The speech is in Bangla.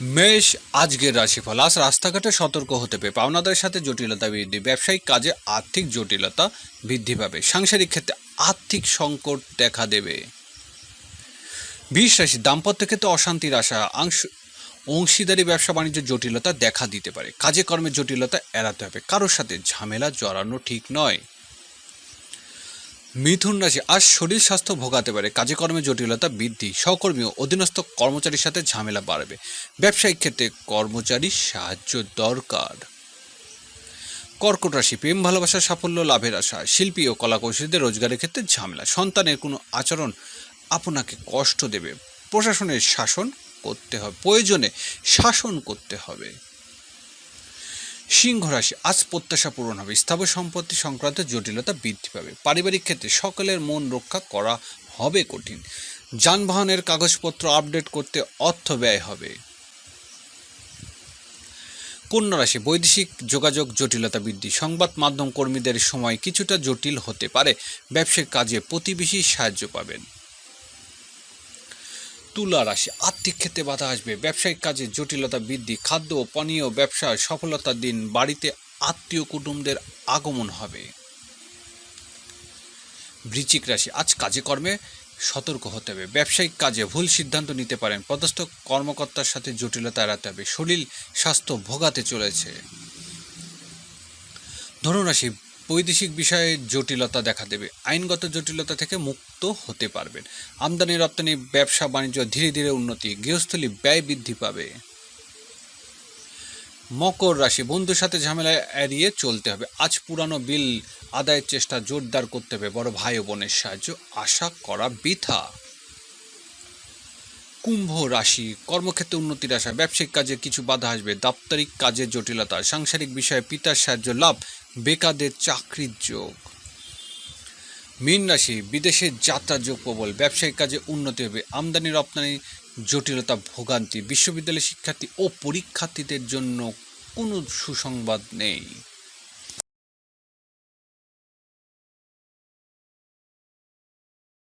মেষ আজকের রাশিফল। আজ রাস্তাঘাটে সতর্ক হতে হবে পাওনাদের সাথে জটিলতা বৃদ্ধি, ব্যবসায়িক কাজে আর্থিক জটিলতা বৃদ্ধি পাবে, সাংসারিক ক্ষেত্রে আর্থিক সংকট দেখা দেবে। বিষ রাশি দাম্পত্য ক্ষেত্রে অশান্তির আশা, আংশ, অংশীদারি ব্যবসা বাণিজ্য জটিলতা দেখা দিতে পারে, কাজে কর্মের জটিলতা এড়াতে হবে, কারোর সাথে ঝামেলা জড়ানো ঠিক নয়। মিথুন রাশি আজ শরীর স্বাস্থ্য ভোগাতে পারে। কাজে কর্মে জটিলতা বৃদ্ধি, সহকর্মী ও অধীনস্থ কর্মচারীর সাথে ঝামেলা বাড়বে। ব্যবসায়িক ক্ষেত্রে কর্মচারীর সাহায্য দরকার। কর্কট রাশি, প্রেম, ভালোবাসা, সাফল্য, লাভের আশা। শিল্পী ও কলাকৌশলীদের রোজগারের ক্ষেত্রে ঝামেলা। সন্তানের কোনো আচরণ আপনাকে কষ্ট দেবে। প্রশাসনের শাসন করতে হবে, প্রয়োজনে শাসন করতে হবে। সিংহ রাশি আজ প্রত্যাশা পূরণ হবে। স্থাবর সম্পত্তি সংক্রান্ত জটিলতা বৃদ্ধি পাবে। পারিবারিক ক্ষেত্রে সকলের মন রক্ষা করা হবে কঠিন। যানবাহনের কাগজপত্র আপডেট করতে অর্থ ব্যয় হবে। কন্যা রাশি, বৈদেশিক যোগাযোগ জটিলতা বৃদ্ধি। সংবাদ মাধ্যম কর্মীদের সময় কিছুটা জটিল হতে পারে। ব্যবসায়িক কাজে প্রতিবেশী সাহায্য পাবেন। তুলা রাশি। আর্থিক ক্ষেত্রে বাধা আসবে। ব্যবসায়িক কাজে জটিলতা বৃদ্ধি। খাদ্য ও পানীয় ব্যবসায় সফলতার দিন বাড়িতে আত্মীয় কুটুমদের আগমন হবে। বৃশ্চিক রাশি। আজ কাজে কর্মে সতর্ক হতে হবে। ব্যবসায়িক কাজে ভুল সিদ্ধান্ত নিতে পারেন। পদস্থ কর্মকর্তার সাথে জটিলতা এড়াতে হবে। শরীর স্বাস্থ্য ভোগাতে চলেছে। ধনুরাশি। বৈদেশিক বিষয়ে জটিলতা দেখা দেবে। আইনগত জটিলতা থেকে মুক্ত হতে পারবেন। আমদানি রপ্তানি, ব্যবসা বাণিজ্য ধীরে ধীরে উন্নতি, গৃহস্থলী ব্যয় বৃদ্ধি পাবে। মকর রাশি, বন্ধুর সাথে ঝামেলা এড়িয়ে চলতে হবে। আজ পুরানো বিল আদায়ের চেষ্টা জোরদার করতে হবে। বড় ভাই ও বোনের সাহায্য আশা করা বৃথা। কুম্ভ রাশি, কর্মক্ষেত্রে উন্নতির আশা, ব্যবসায়িক কাজে কিছু বাধা আসবে, দাপ্তরিক কাজের জটিলতা, সাংসারিক বিষয়ে পিতার সাহায্য লাভ, বেকারদের চাকরির যোগ। মীন রাশি, বিদেশে যাত্রার যোগ প্রবল, ব্যবসায়িক কাজে উন্নতি হবে, আমদানি রপ্তানি, জটিলতা, ভোগান্তি বিশ্ববিদ্যালয় শিক্ষার্থী ও পরীক্ষার্থীদের জন্য কোনো সুসংবাদ নেই।